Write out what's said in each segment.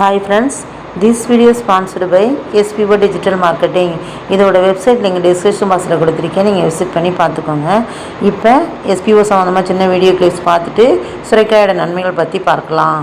Hi friends this video sponsored by SPO digital marketing இதோட website நீங்கள் description பாக்ஸில் கொடுத்துருக்கேன். நீங்கள் விசிட் பண்ணி பார்த்துக்கோங்க. இப்போ எஸ்பிஓ சம்மந்தமாக சின்ன வீடியோ கிளிப்ஸ் பார்த்துட்டு சுரைக்காயோட நன்மைகள் பற்றி பார்க்கலாம்.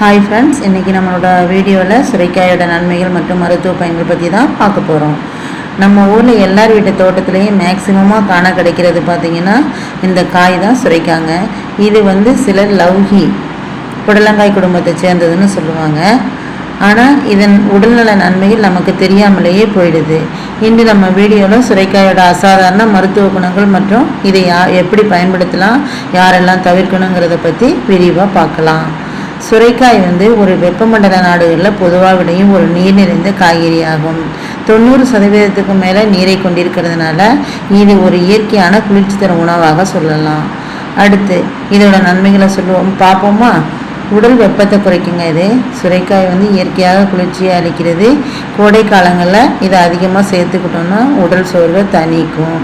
ஹாய் ஃப்ரெண்ட்ஸ் இன்றைக்கி நம்மளோட வீடியோவில் சுரைக்காயோட நன்மைகள் மற்றும் மருத்துவ பயன்கள் பற்றி தான் பார்க்க போகிறோம் நம்ம ஊரில் எல்லார் வீட்டு தோட்டத்துலேயும் மேக்சிமமாக காண கிடைக்கிறது பார்த்திங்கன்னா இந்த காய் தான் சுரைக்காங்க. இது வந்து சிலர் லவ்ஹி புடலங்காய் குடும்பத்தை சேர்ந்ததுன்னு சொல்லுவாங்க. ஆனால் இதன் உடல்நல நன்மைகள் நமக்கு தெரியாமலேயே போயிடுது. இன்று நம்ம வீடியோவில் சுரைக்காயோட அசாதாரண மருத்துவ குணங்கள் மற்றும் இதை யா எப்படி பயன்படுத்தலாம் யாரெல்லாம் தவிர்க்கணுங்கிறத பற்றி விரிவாக பார்க்கலாம். சுரைக்காய் வந்து ஒரு வெப்பமண்டல நாடுகளில் பொதுவாக விடையும் ஒரு நீர் நிறைந்த காய்கறி ஆகும் தொண்ணூறு சதவீதத்துக்கு மேலே நீரை கொண்டிருக்கிறதுனால இது ஒரு இயற்கையான குளிர்ச்சி தரும் உணவாக சொல்லலாம். அடுத்து இதோட நன்மைகளை சொல்லுவோம். பார்ப்போமா? உடல் வெப்பத்தை குறைக்குங்க இது. சுரைக்காய் வந்து இயற்கையாக குளிர்ச்சியை அளிக்கிறது. கோடை காலங்களில் இதை அதிகமாக சேர்த்துக்கிட்டோம்னா உடல் சோர்வை தணிக்கும்.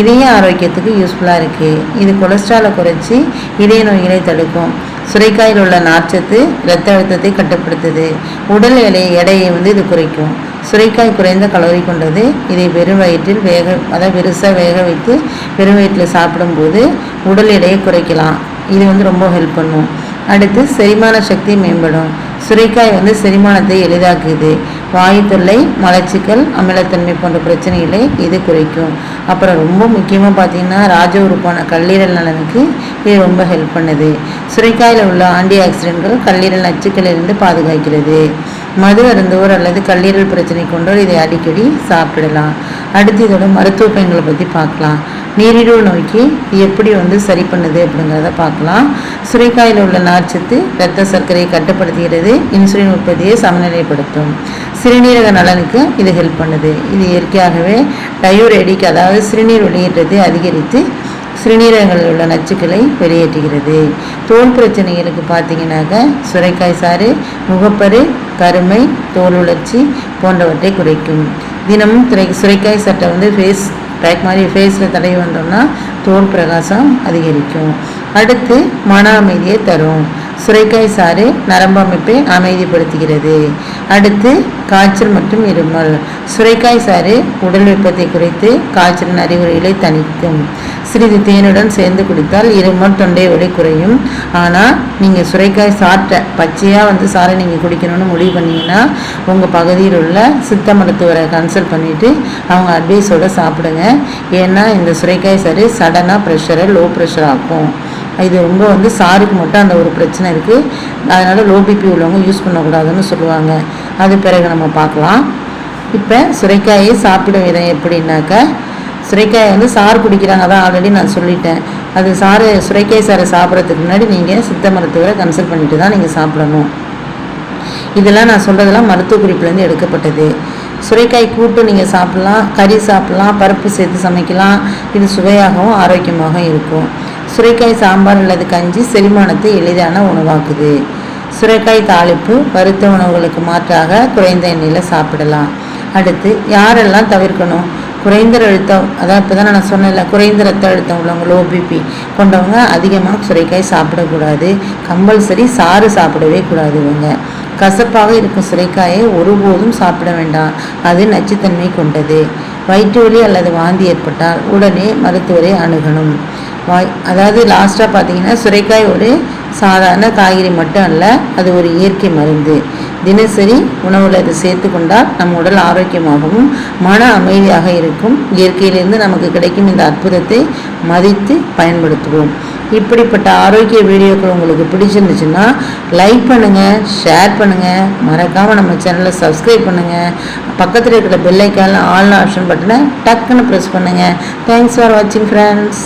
இதய ஆரோக்கியத்துக்கு யூஸ்ஃபுல்லாக இருக்குது இது கொலஸ்ட்ராலை குறைச்சி இதய நோய்களை தடுக்கும். சுரைக்காயில் உள்ள நார்ச்சத்து இரத்த அழுத்தத்தை கட்டுப்படுத்துது. உடல் எடை எடையை வந்து இது குறைக்கும். சுரைக்காய் குறைந்த கலோரி கொண்டது. இதை வெறும் வயிற்றில் வேக அதாவது பெருசாக வேக வைத்து வெறும் வயிற்றில் சாப்பிடும்போது உடல் எடையை குறைக்கலாம். இது வந்து ரொம்ப ஹெல்ப் பண்ணும். அடுத்து செரிமான சக்தி மேம்படும். சுரைக்காய் வந்து செரிமானத்தை எளிதாக்குது. வாயு தொல்லை மலச்சிக்கல் அமிலத்தன்மை போன்ற பிரச்சனைகளை இது குறைக்கும். அப்புறம் ரொம்ப முக்கியமாக பார்த்தீங்கன்னா ராஜ உறுப்பான கல்லீரல் நலனுக்கு இது ரொம்ப ஹெல்ப் பண்ணுது. சுரைக்காயில் உள்ள ஆன்டி ஆக்சிடென்ட்கள் கல்லீரல் நச்சுக்களிலிருந்து பாதுகாக்கிறது. மது அருந்துவோர் அல்லது கல்லீரல் பிரச்சனை கொண்டோர் இதை அடிக்கடி சாப்பிடலாம். அடுத்து இதோட மருத்துவ பயன்களை பற்றி பார்க்கலாம். நீரிழிவு நோய்க்கு எப்படி வந்து சரி பண்ணுது அப்படிங்கிறத பார்க்கலாம். சுரைக்காயில் உள்ள நார்ச்சத்து இரத்த சர்க்கரையை கட்டுப்படுத்துகிறது இன்சுலின் உற்பத்தியை சமநிலைப்படுத்தும். சிறுநீரக நலனுக்கு இது ஹெல்ப் பண்ணுது. இது இயற்கையாகவே டயூரேடிக் அதாவது சிறுநீர் வெளியேற்றத்தை அதிகரித்து சிறுநீரகங்களில் உள்ள நச்சுக்களை வெளியேற்றுகிறது. தோல் பிரச்சனைகளுக்கு பார்த்தீங்கன்னாக்க சுரைக்காய் சாறு முகப்பரு கருமை தோல் உளர்ச்சி போன்றவற்றை குறைக்கும். தினமும் துறை சுரைக்காய் சட்டை வந்து ஃபேஸ் பேக் மாதிரி ஃபேஸில் தடவி வந்தோம்னா தோல் பிரகாசம் அதிகரிக்கும். அடுத்து மன அமைதியை தரும். சுரைக்காய் சாறு நரம்பு அமைப்பை அமைதிப்படுத்துகிறது. அடுத்து காய்ச்சல் மற்றும் இருமல். சுரைக்காய் சாறு உடல் வெப்பத்தை குறைத்து காய்ச்சலின் அறிகுறிகளை தணிக்கும். சிறிது தேனுடன் சேர்ந்து குடித்தால் இருமல் தொண்டை வலி குறையும். ஆனால் நீங்கள் சுரைக்காய் சாப்பிட்ட பச்சையாக வந்து சாறை நீங்கள் குடிக்கணும்னு முடிவு பண்ணிங்கன்னா உங்கள் பகுதியில் உள்ள சித்த மருத்துவரை கன்சல்ட் பண்ணிவிட்டு அவங்க அட்வைஸோடு சாப்பிடுங்க. ஏன்னா இந்த சுரைக்காய் சாறு சடனாக ப்ரெஷரை லோ ப்ரெஷர் ஆக்கும். இது ரொம்ப வந்து சாருக்கு மட்டும் அந்த ஒரு பிரச்சனை இருக்குது அதனால் லோ பிபி உள்ளவங்க யூஸ் பண்ணக்கூடாதுன்னு சொல்லுவாங்க. அது பிறகு நம்ம பார்க்கலாம். இப்போ சுரைக்காயை சாப்பிடும் விதம் எப்படின்னாக்கா சுரைக்காயை வந்து சாறு குடிக்கிறாங்க தான் ஆல்ரெடி நான் சொல்லிட்டேன். அது சாறு சுரைக்காய் சாறை சாப்பிட்றதுக்கு முன்னாடி நீங்கள் சித்த மருத்துவரை கன்சல்ட் பண்ணிட்டு தான் நீங்கள் சாப்பிடணும். இதெல்லாம் நான் சொல்கிறதெல்லாம் மருத்துவ குறிப்புலேருந்து எடுக்கப்பட்டது. சுரைக்காய் கூட்டு நீங்கள் சாப்பிட்லாம் கறி சாப்பிட்லாம் பருப்பு சேர்த்து சமைக்கலாம். இது சுவையாகவும் ஆரோக்கியமாகவும் இருக்கும். சுரைக்காய் சாம்பார் அல்லது கஞ்சி செரிமானத்தை எளிதான உணவாக்குது. சுரைக்காய் தாளிப்பு வறுத்த உணவுகளுக்கு மாற்றாக குறைந்த எண்ணெயில் சாப்பிடலாம். அடுத்து யாரெல்லாம் தவிர்க்கணும்? குறைந்த அழுத்தம் அதான் இப்போ தான் நான் சொன்னேன்ல குறைந்த ரத்த அழுத்தம் உள்ளவங்க லோ பிபி கொண்டவங்க அதிகமாக சுரைக்காய் சாப்பிடக்கூடாது. கம்பல்சரி சாறு சாப்பிடவே கூடாது இவங்க. கசப்பாக இருக்கும் சுரைக்காயை ஒருபோதும் சாப்பிட வேண்டாம். அது நச்சுத்தன்மை கொண்டது. வயிற்று வலி அல்லது வாந்தி ஏற்பட்டால் உடனே மருத்துவரை அணுகணும். வாய் அதாவது லாஸ்ட்டாக பார்த்தீங்கன்னா சுரைக்காய் ஒரு சாதாரண காய்கறி மட்டும் அல்ல அது ஒரு இயற்கை மருந்து. தினசரி உணவில் அதை சேர்த்து கொண்டால் நம் உடல் ஆரோக்கியமாகவும் மன அமைதியாக இருக்கும். இயற்கையிலிருந்து நமக்கு கிடைக்கும் இந்த அற்புதத்தை மதித்து பயன்படுத்துவோம். இப்படிப்பட்ட ஆரோக்கிய வீடியோக்கள் உங்களுக்கு பிடிச்சிருந்துச்சுன்னா லைக் பண்ணுங்கள் ஷேர் பண்ணுங்கள் மறக்காமல் நம்ம சேனலை சப்ஸ்கிரைப் பண்ணுங்கள் பக்கத்தில் இருக்கிற பெல்லைக்கான ஆல் ஆப்ஷன் பட்டனை டக்குன்னு ப்ரெஸ் பண்ணுங்கள் தேங்க்ஸ் ஃபார் வாட்சிங் ஃப்ரெண்ட்ஸ்